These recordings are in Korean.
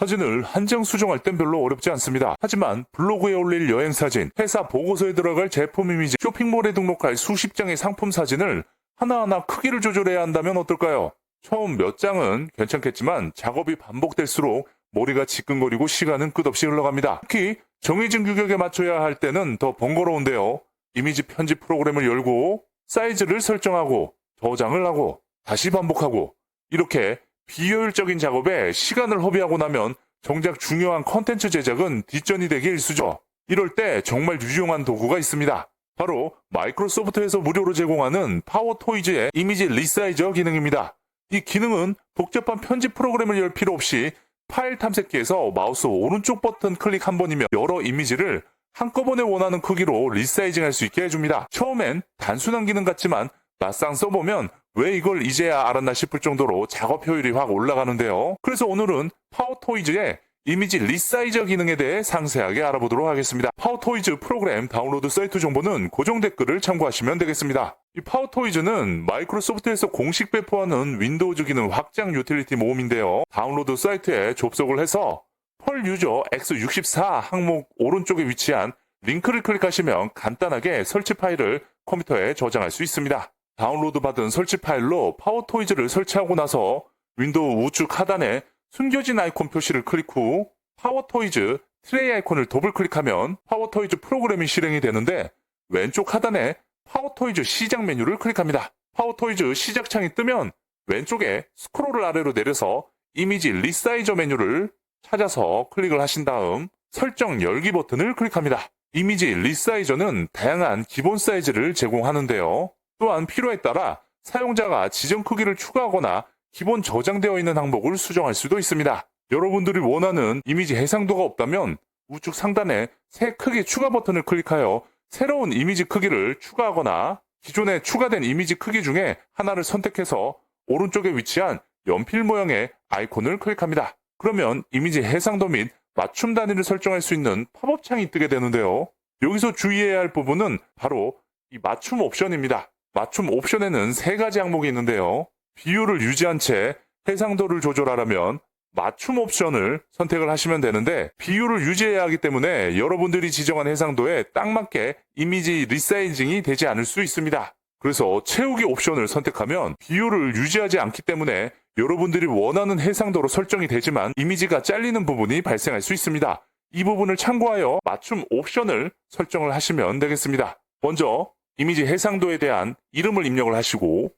사진을 한장 수정할 땐 별로 어렵지 않습니다. 하지만 블로그에 올릴 여행 사진, 회사 보고서에 들어갈 제품 이미지, 쇼핑몰에 등록할 수십 장의 상품 사진을 하나하나 크기를 조절해야 한다면 어떨까요? 처음 몇 장은 괜찮겠지만 작업이 반복될수록 머리가 지끈거리고 시간은 끝없이 흘러갑니다. 특히 정해진 규격에 맞춰야 할 때는 더 번거로운데요. 이미지 편집 프로그램을 열고 사이즈를 설정하고 저장을 하고 다시 반복하고 이렇게 비효율적인 작업에 시간을 허비하고 나면 정작 중요한 컨텐츠 제작은 뒷전이 되기 일쑤죠. 이럴 때 정말 유용한 도구가 있습니다. 바로 마이크로소프트에서 무료로 제공하는 파워토이즈의 이미지 리사이저 기능입니다. 이 기능은 복잡한 편집 프로그램을 열 필요 없이 파일 탐색기에서 마우스 오른쪽 버튼 클릭 한 번이면 여러 이미지를 한꺼번에 원하는 크기로 리사이징 할 수 있게 해줍니다. 처음엔 단순한 기능 같지만 막상 써보면 왜 이걸 이제야 알았나 싶을 정도로 작업 효율이 확 올라가는데요. 그래서 오늘은 파워토이즈의 이미지 리사이저 기능에 대해 상세하게 알아보도록 하겠습니다. 파워토이즈 프로그램 다운로드 사이트 정보는 고정 댓글을 참고하시면 되겠습니다. 이 파워토이즈는 마이크로소프트에서 공식 배포하는 윈도우즈 기능 확장 유틸리티 모음인데요. 다운로드 사이트에 접속을 해서 펄 유저 X64 항목 오른쪽에 위치한 링크를 클릭하시면 간단하게 설치 파일을 컴퓨터에 저장할 수 있습니다. 다운로드 받은 설치 파일로 파워토이즈를 설치하고 나서 윈도우 우측 하단에 숨겨진 아이콘 표시를 클릭 후 파워토이즈 트레이 아이콘을 더블 클릭하면 파워토이즈 프로그램이 실행이 되는데 왼쪽 하단에 파워토이즈 시작 메뉴를 클릭합니다. 파워토이즈 시작 창이 뜨면 왼쪽에 스크롤을 아래로 내려서 이미지 리사이저 메뉴를 찾아서 클릭을 하신 다음 설정 열기 버튼을 클릭합니다. 이미지 리사이저는 다양한 기본 사이즈를 제공하는데요. 또한 필요에 따라 사용자가 지정 크기를 추가하거나 기본 저장되어 있는 항목을 수정할 수도 있습니다. 여러분들이 원하는 이미지 해상도가 없다면 우측 상단에 새 크기 추가 버튼을 클릭하여 새로운 이미지 크기를 추가하거나 기존에 추가된 이미지 크기 중에 하나를 선택해서 오른쪽에 위치한 연필 모양의 아이콘을 클릭합니다. 그러면 이미지 해상도 및 맞춤 단위를 설정할 수 있는 팝업 창이 뜨게 되는데요. 여기서 주의해야 할 부분은 바로 이 맞춤 옵션입니다. 맞춤 옵션에는 세 가지 항목이 있는데요. 비율을 유지한 채 해상도를 조절하려면 맞춤 옵션을 선택을 하시면 되는데 비율을 유지해야 하기 때문에 여러분들이 지정한 해상도에 딱 맞게 이미지 리사이징이 되지 않을 수 있습니다. 그래서 채우기 옵션을 선택하면 비율을 유지하지 않기 때문에 여러분들이 원하는 해상도로 설정이 되지만 이미지가 잘리는 부분이 발생할 수 있습니다. 이 부분을 참고하여 맞춤 옵션을 설정을 하시면 되겠습니다. 먼저 이미지 해상도에 대한 이름을 입력을 하시고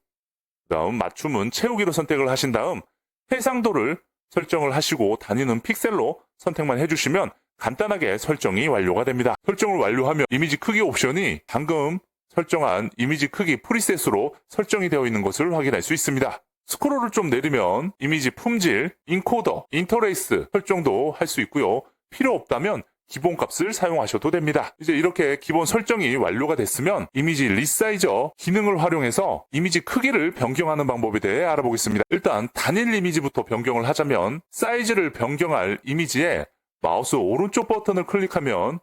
다음 맞춤은 채우기로 선택을 하신 다음 해상도를 설정을 하시고 단위는 픽셀로 선택만 해주시면 간단하게 설정이 완료가 됩니다. 설정을 완료하면 이미지 크기 옵션이 방금 설정한 이미지 크기 프리셋으로 설정이 되어 있는 것을 확인할 수 있습니다. 스크롤을 좀 내리면 이미지 품질, 인코더, 인터레이스 설정도 할 수 있고요. 필요 없다면 기본 값을 사용하셔도 됩니다. 이제 이렇게 기본 설정이 완료가 됐으면 이미지 리사이저 기능을 활용해서 이미지 크기를 변경하는 방법에 대해 알아보겠습니다. 일단 단일 이미지부터 변경을 하자면 사이즈를 변경할 이미지에 마우스 오른쪽 버튼을 클릭하면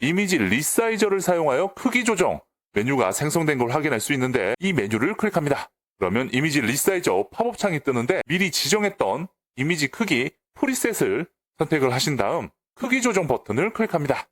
이미지 리사이저를 사용하여 크기 조정 메뉴가 생성된 걸 확인할 수 있는데 이 메뉴를 클릭합니다. 그러면 이미지 리사이저 팝업 창이 뜨는데 미리 지정했던 이미지 크기 프리셋을 선택을 하신 다음 크기 조정 버튼을 클릭합니다.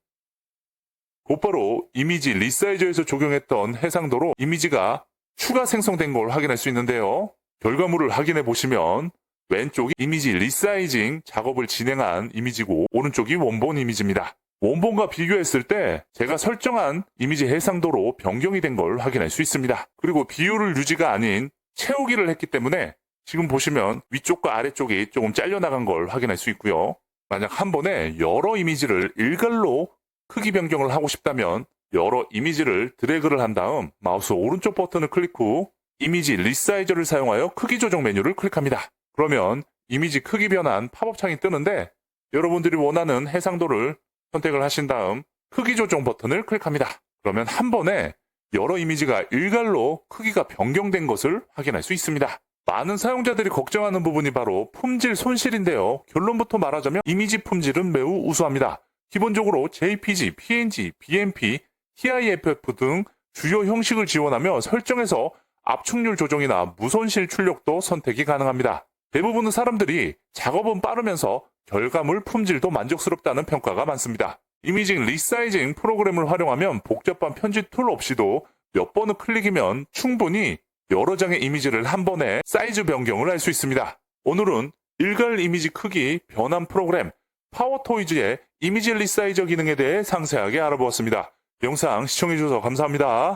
곧바로 이미지 리사이저에서 적용했던 해상도로 이미지가 추가 생성된 걸 확인할 수 있는데요. 결과물을 확인해 보시면 왼쪽이 이미지 리사이징 작업을 진행한 이미지고 오른쪽이 원본 이미지입니다. 원본과 비교했을 때 제가 설정한 이미지 해상도로 변경이 된 걸 확인할 수 있습니다. 그리고 비율을 유지가 아닌 채우기를 했기 때문에 지금 보시면 위쪽과 아래쪽이 조금 잘려나간 걸 확인할 수 있고요. 만약 한 번에 여러 이미지를 일괄로 크기 변경을 하고 싶다면 여러 이미지를 드래그를 한 다음 마우스 오른쪽 버튼을 클릭 후 이미지 리사이저를 사용하여 크기 조정 메뉴를 클릭합니다. 그러면 이미지 크기 변환 팝업 창이 뜨는데 여러분들이 원하는 해상도를 선택을 하신 다음 크기 조정 버튼을 클릭합니다. 그러면 한 번에 여러 이미지가 일괄로 크기가 변경된 것을 확인할 수 있습니다. 많은 사용자들이 걱정하는 부분이 바로 품질 손실인데요. 결론부터 말하자면 이미지 품질은 매우 우수합니다. 기본적으로 JPG, PNG, BMP, TIFF 등 주요 형식을 지원하며 설정에서 압축률 조정이나 무손실 출력도 선택이 가능합니다. 대부분의 사람들이 작업은 빠르면서 결과물 품질도 만족스럽다는 평가가 많습니다. 이미징 리사이징 프로그램을 활용하면 복잡한 편집 툴 없이도 몇 번의 클릭이면 충분히 여러 장의 이미지를 한 번에 사이즈 변경을 할 수 있습니다. 오늘은 일괄 이미지 크기 변환 프로그램 파워토이즈의 이미지 리사이저 기능에 대해 상세하게 알아보았습니다. 영상 시청해주셔서 감사합니다.